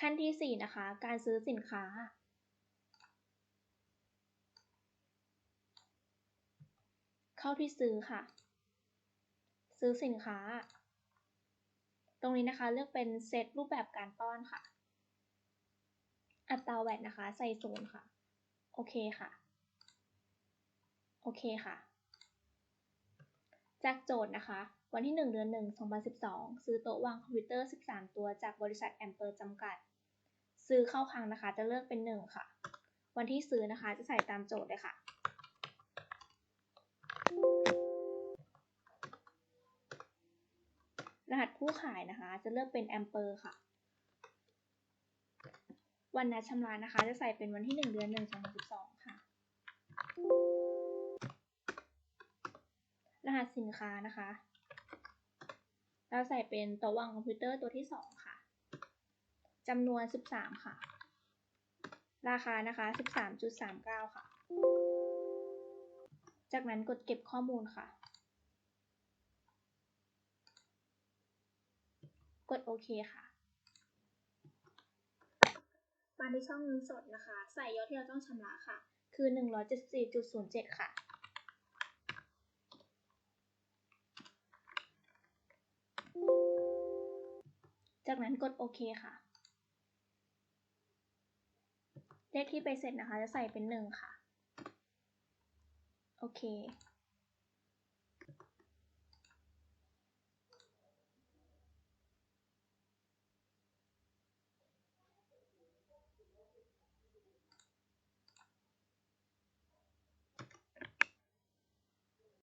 ขั้นที่ 4 นะคะ การซื้อสินค้า เข้าที่ซื้อค่ะ ซื้อสินค้า ตรงนี้นะคะเลือกเป็นเซตรูปแบบการป้อนค่ะ อัตราแวดนะคะ ใส่ศูนย์ค่ะ โอเคค่ะ โอเคค่ะ จากโจทย์นะคะ วันที่ 1 เดือน 1 2012 ซื้อโต๊ะวางคอมพิวเตอร์ 13 ตัวจากบริษัทแอมเปอร์จำกัด ซื้อเข้าครั้งนะคะ จะเลือกเป็น 1 ค่ะ วันที่ซื้อนะคะจะใส่ตามโจทย์เลยค่ะ รหัสผู้ขายนะคะ จะเลือกเป็นแอมเปอร์ค่ะ วันนัดชำระนะคะ จะใส่เป็นวันที่ 1 เดือน 1 2012 ค่ะรหัสสินค้านะคะ เราใส่เป็นต๊ะวางคอมพิวเตอร์ตัวที่ 2 ค่ะจำนวน 13 ค่ะ ราคานะคะ 13.39 ค่ะ จากนั้นกดเก็บข้อมูลค่ะ กดโอเคค่ะมาที่ช่องเงินสดนะคะ ใส่ยอดที่เราต้องชำระค่ะ คือ 174.07 ค่ะ จากนั้นกดโอเคค่ะ เลขที่ไปเสร็จนะคะ จะใส่เป็น 1 ค่ะ โอเค